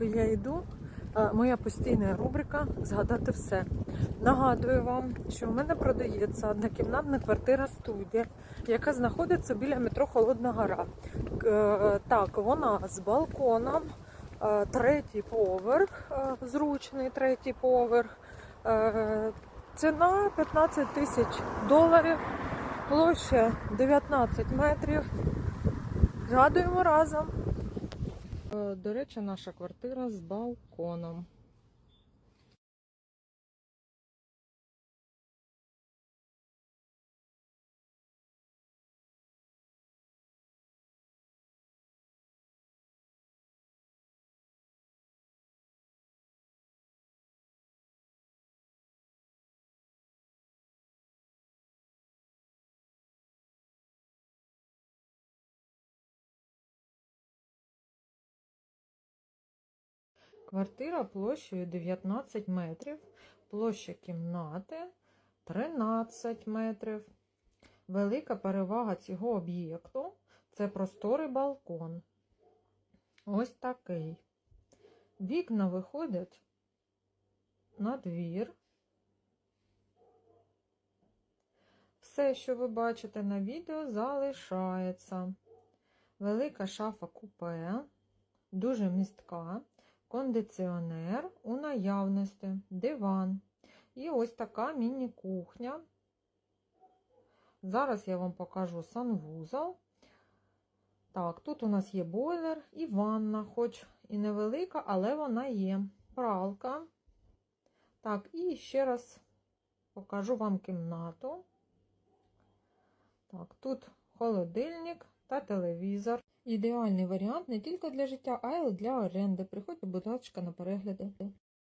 поки я йду, е, моя постійна рубрика Згадати все. Нагадую вам, що в мене продається однокімнатна квартира студія, яка знаходиться біля метро Холодна Гора. Е, Так, вона з балконом, е, третій поверх, зручний третій поверх. Ціна 15 тисяч доларів, площа 19 метрів. Згадуємо разом. Е, До речі, наша квартира з балконом. Квартира площею 19 метрів, площа кімнати 13 метрів. Велика перевага цього об'єкту це просторий балкон. Ось такий. Вікна виходять на двір. Все, що ви бачите на відео, залишається. Велика шафа купе, дуже містка кондиціонер у наявності, диван. І ось така міні-кухня. Зараз я вам покажу санвузол. Так, тут у нас є бойлер і ванна, хоч і невелика, але вона є. Пралка. Так, і ще раз покажу вам кімнату. Так, тут холодильник та телевізор. Ідеальний варіант не тільки для життя, а й для оренди. Приходьте, будь ласка, на перегляди.